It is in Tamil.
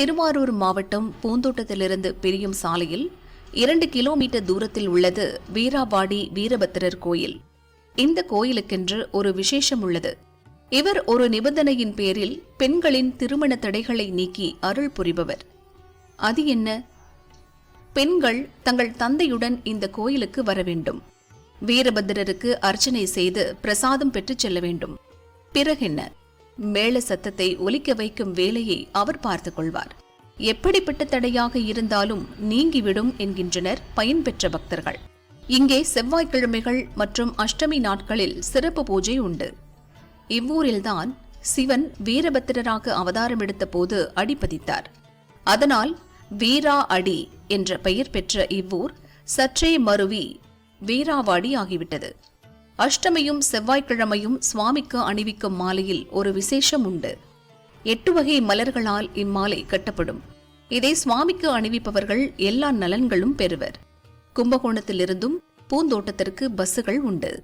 திருவாரூர் மாவட்டம் பூந்தோட்டத்திலிருந்து பிரியும் சாலையில் இரண்டு கிலோமீட்டர் தூரத்தில் உள்ளது வீராபாடி வீரபத்திரர் கோயில். இந்த கோயிலுக்கென்று ஒரு விசேஷம் உள்ளது. இவர் ஒரு நிபந்தனையின் பேரில் பெண்களின் திருமண தடைகளை நீக்கி அருள் புரிபவர். அது என்ன? பெண்கள் தங்கள் தந்தையுடன் இந்த கோயிலுக்கு வர வேண்டும். வீரபத்திரருக்கு அர்ச்சனை செய்து பிரசாதம் பெற்றுச் செல்ல வேண்டும். பிறகென்ன? மேள சத்தத்தை ஒலிக்க வைக்கும் வேலையை அவர் பார்த்து கொள்வார் எப்படிப்பட்ட தடையாக இருந்தாலும் நீங்கிவிடும் என்கின்றனர் பயன்பெற்ற பக்தர்கள். இங்கே செவ்வாய்க்கிழமைகள் மற்றும் அஷ்டமி நாட்களில் சிறப்பு பூஜை உண்டு. இவ்வூரில்தான் சிவன் வீரபத்திரராக அவதாரம் எடுத்த போது அடிபதித்தார் அதனால் வீரா அடி என்ற பெயர் பெற்ற இவ்வூர் சற்றே மருவி வீராவாடி ஆகிவிட்டது. அஷ்டமியும் செவ்வாய்க்கிழமையும் சுவாமிக்கு அணிவிக்கும் மாலையில் ஒரு விசேஷம் உண்டு. எட்டு வகை மலர்களால் இம்மாலை கட்டப்படும். இதை சுவாமிக்கு அணிவிப்பவர்கள் எல்லா நலன்களும் பெறுவர். கும்பகோணத்திலிருந்தும் பூந்தோட்டத்திற்கு பஸ்ஸுகள் உண்டு.